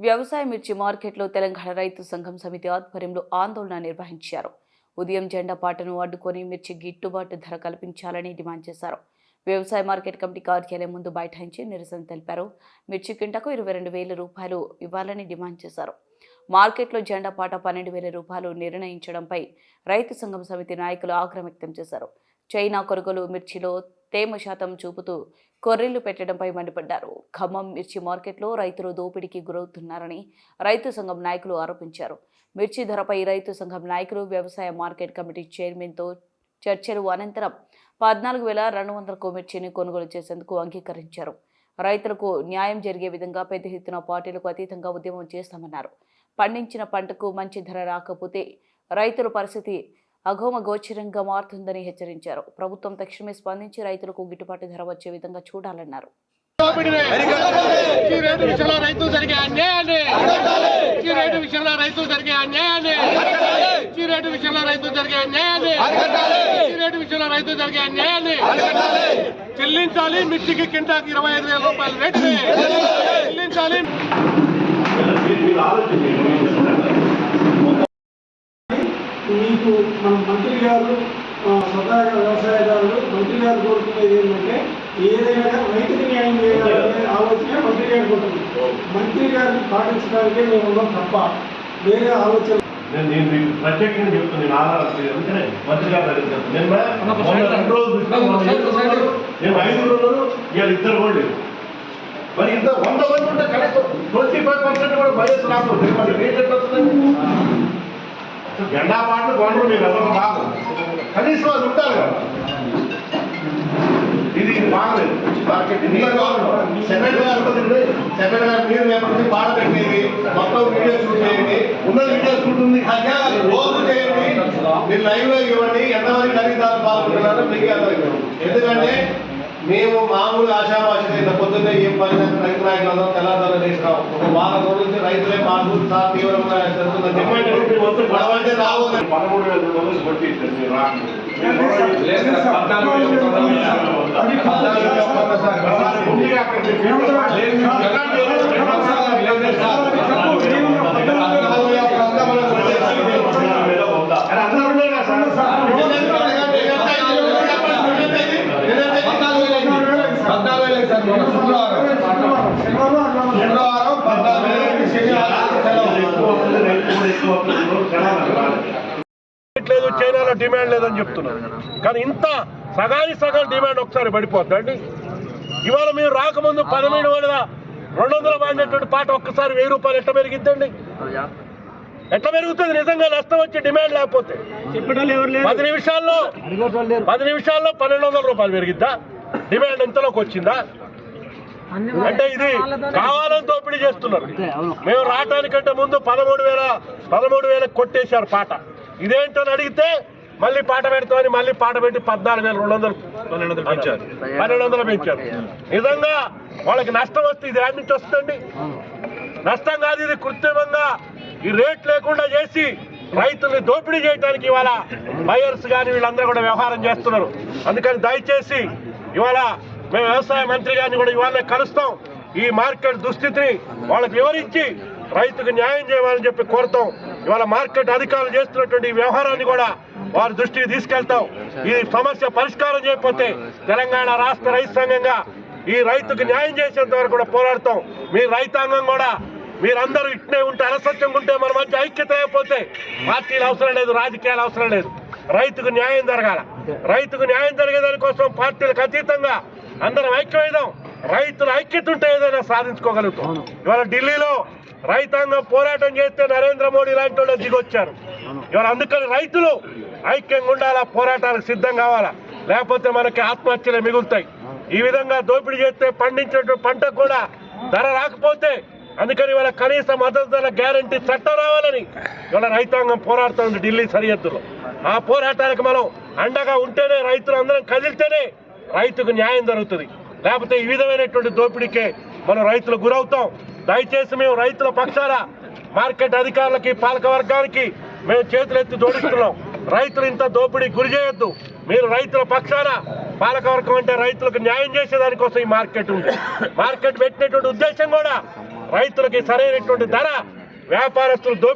వ్యవసాయ మిర్చి మార్కెట్లో తెలంగాణ రైతు సంఘం సమితి ఆధ్వర్యంలో ఆందోళన నిర్వహించారు. ఉదయం జెండా పాటను అడ్డుకొని మిర్చి గిట్టుబాటు ధర కల్పించాలని డిమాండ్ చేశారు. వ్యవసాయ మార్కెట్ కమిటీ కార్యాలయం ముందు బైఠాయించి నిరసన తెలిపారు. మిర్చి కింటకు ఇరవై రెండు వేల రూపాయలు ఇవ్వాలని డిమాండ్ చేశారు. మార్కెట్లో జెండా పాట పన్నెండు వేల రూపాయలు నిర్ణయించడంపై రైతు సంఘం సమితి నాయకులు ఆగ్రహం వ్యక్తం చేశారు. చైనా కొనుగోలు మిర్చిలో తేమ శాతం చూపుతూ కొర్రీలు పెట్టడంపై మండిపడ్డారు. ఖమ్మం మిర్చి మార్కెట్లో రైతులు దోపిడీకి గురవుతున్నారని రైతు సంఘం నాయకులు ఆరోపించారు. మిర్చి ధరపై రైతు సంఘం నాయకులు వ్యవసాయ మార్కెట్ కమిటీ చైర్మన్తో చర్చలు అనంతరం పద్నాలుగు వేల రెండు వందలకు మిర్చిని కొనుగోలు చేసేందుకు అంగీకరించారు. రైతులకు న్యాయం జరిగే విధంగా పెద్ద ఎత్తున పార్టీలకు అతీతంగా ఉద్యమం చేస్తామన్నారు. పండించిన పంటకు మంచి ధర రాకపోతే రైతుల పరిస్థితి అఘోమ గోచరంగా మారుతుందని హెచ్చరించారు. ప్రభుత్వం తక్షణమే స్పందించి రైతులకు గిట్టుబాటు ధర వచ్చే విధంగా చూడాలన్నారు. దోపిడీని ఈ రేటు విషయంలో రైతులు జరిగే అన్యాయాన్ని ఈ రేటు విషయంలో రైతులు జరిగే అన్యాయాన్ని ఈ రేటు విషయంలో రైతులు జరిగే అన్యాయాన్ని ఈ రేటు విషయంలో రైతులు జరిగే అన్యాయాన్ని చెల్లించాలి. మిర్చికి కింటాకి ఇరవై ఐదు వేల రూపాయల రేటుని చెల్లించాలి. మీకు మన మంత్రి గారు ఆ, స్వతహాగా వ్యవసాయదారులు మంత్రి గారు కోరుకునేది ఏంటంటే ఏదైనా రైతుకి న్యాయం చేయాలనే ఆలోచన మంత్రి గారికి ఉంటుంది మంత్రి గారిని పాటించడానికే మేము ఉన్నాం తప్ప వేరే ఆలోచన నేను నేను మీకు ప్రత్యేకంగా చెప్తున్నాను నేను ఆధారం లేదు. అందుకనే మంత్రి గారు నేను రెండు రోజులు. నేను ఐదుగురు ఇవాళ ఇద్దరు కూడా లేరు. మరి ఇంత వంద మంది ఉంటే కనీసం ట్వంటీ ఫైవ్ పర్సెంట్ కూడా బయస్ రాకపోతే మరి రేట్ ఎట్లా వస్తుంది? అసలు పాటలు గొడవలు మీరు ఎవరు రాదు కనీసం అది ఉంటారు కదా. ఇది ఇది బాగలేదు సెకండ్ గారు ఉంటుంది సెకండ్ గారు మీరు లేకపోతే పాట పెట్టేది మొత్తం వీడియో షూట్ చేయండి ఉన్న వీడియో షూట్ ఉంది రోజు చేయండి మీరు లైవ్లో ఇవ్వండి. ఎంతమంది ఖరీదారు పాల్గొంటున్నారో మీకు ఎందుకంటే మేము మామూలు ఆశావాసి ఇంత పొద్దున్నే ఏం పని రైతు నాయకులు తెల్లారు చేసినాం ఒక వారం రోజుల నుంచి రైతులే మాకు సార్ తీవ్రంగా జరుగుతుందని చెప్పి రావు పదమూడు వేల రోజులు కొట్టి శుక్రవారం పద్నాలుగు వేలకి శనివారం లేదు చైనాలో డిమాండ్ లేదని చెప్తున్నారు కానీ ఇంత సగాని సగం డిమాండ్ ఒకసారి పడిపోద్దండి ఇవాళ మీరు రాకముందు పదమూడు వేల రెండు వందల పడినటువంటి పాట ఒక్కసారి వెయ్యి రూపాయలు ఎట్లా పెరిగిద్దండి? ఎట్లా పెరుగుతుంది? నిజంగా నష్టం వచ్చి డిమాండ్ లేకపోతే. పది నిమిషాల్లో పది నిమిషాల్లో పన్నెండు వందల రూపాయలు పెరిగిద్దా? డిమాండ్ ఎంతలోకి వచ్చిందా? అంటే ఇది కావాలని దోపిడీ చేస్తున్నారు. మేము రావటానికంటే ముందు పదమూడు వేల పదమూడు వేలకు కొట్టేశారు పాట. ఇదేంటని అడిగితే మళ్ళీ పాట పెడతామని మళ్ళీ పాట పెట్టి పద్నాలుగు వేల రెండు వందలు పన్నెండు వందలు పెంచారు. పన్నెండు వందలు పెంచారు. నిజంగా వాళ్ళకి నష్టం వస్తే ఇది నుంచి వస్తుందండి. నష్టం కాదు ఇది కృత్రిమంగా ఈ రేట్ లేకుండా చేసి రైతుల్ని దోపిడీ చేయడానికి ఇవాళ బయర్స్ కానీ వీళ్ళందరూ కూడా వ్యవహారం చేస్తున్నారు. అందుకని దయచేసి ఇవాళ మేము వ్యవసాయ మంత్రి గారిని కూడా ఇవాళ కలుస్తాం. ఈ మార్కెట్ దుస్థితిని వాళ్ళకి వివరించి రైతుకు న్యాయం చేయాలని చెప్పి కోరుతాం. ఇవాళ మార్కెట్ అధికారులు చేస్తున్నటువంటి వ్యవహారాన్ని కూడా వారి దృష్టికి తీసుకెళ్తాం. ఈ సమస్య పరిష్కారం చేయకపోతే తెలంగాణ రాష్ట్ర రైతు సంఘంగా ఈ రైతుకు న్యాయం చేసేంత వరకు కూడా పోరాడతాం. మీ రైతాంగం కూడా మీరందరూ ఇట్నే ఉంటే అలసత్యంగా ఉంటే మన మధ్య ఐక్యత అయిపోతే పార్టీలు అవసరం లేదు రాజకీయాలు అవసరం లేదు. రైతుకు న్యాయం జరగాల. రైతుకు న్యాయం జరిగేదాని కోసం పార్టీలకు అతీతంగా అందరం ఐక్యమైదాం. రైతుల ఐక్యత ఉంటే ఏదైనా సాధించుకోగలుగుతాం. ఇవాళ ఢిల్లీలో రైతాంగం పోరాటం చేస్తే నరేంద్ర మోడీ లాంటి వాళ్ళు దిగొచ్చారు. ఇవాళ అందుకని రైతులు ఐక్యంగా ఉండాలా? పోరాటాలకు సిద్ధం కావాలా? లేకపోతే మనకి ఆత్మహత్యలే మిగులుతాయి. ఈ విధంగా దోపిడీ చేస్తే పండించినటువంటి పంటకు కూడా ధర రాకపోతే అందుకని ఇవాళ కనీస మద్దతు ధర గ్యారంటీ చట్టం రావాలని ఇవాళ రైతాంగం పోరాడుతుంది ఢిల్లీ సరిహద్దులో. ఆ పోరాటానికి మనం అండగా ఉంటేనే రైతులు అందరం కదిలితేనే రైతుకు న్యాయం జరుగుతుంది. లేకపోతే ఈ విధమైనటువంటి దోపిడీకే మనం రైతులు గురవుతాం. దయచేసి మేము రైతుల పక్షాల మార్కెట్ అధికారులకి పాలక వర్గానికి మేము చేతులెత్తి జోడిస్తున్నాం. రైతులు ఇంత దోపిడీ గురి చేయొద్దు. మీరు రైతుల పక్షాన పాలకవర్గం అంటే రైతులకు న్యాయం చేసేదానికోసం ఈ మార్కెట్ ఉంది. మార్కెట్ పెట్టినటువంటి ఉద్దేశం కూడా రైతులకి సరైనటువంటి ధర వ్యాపారస్తులు దోపి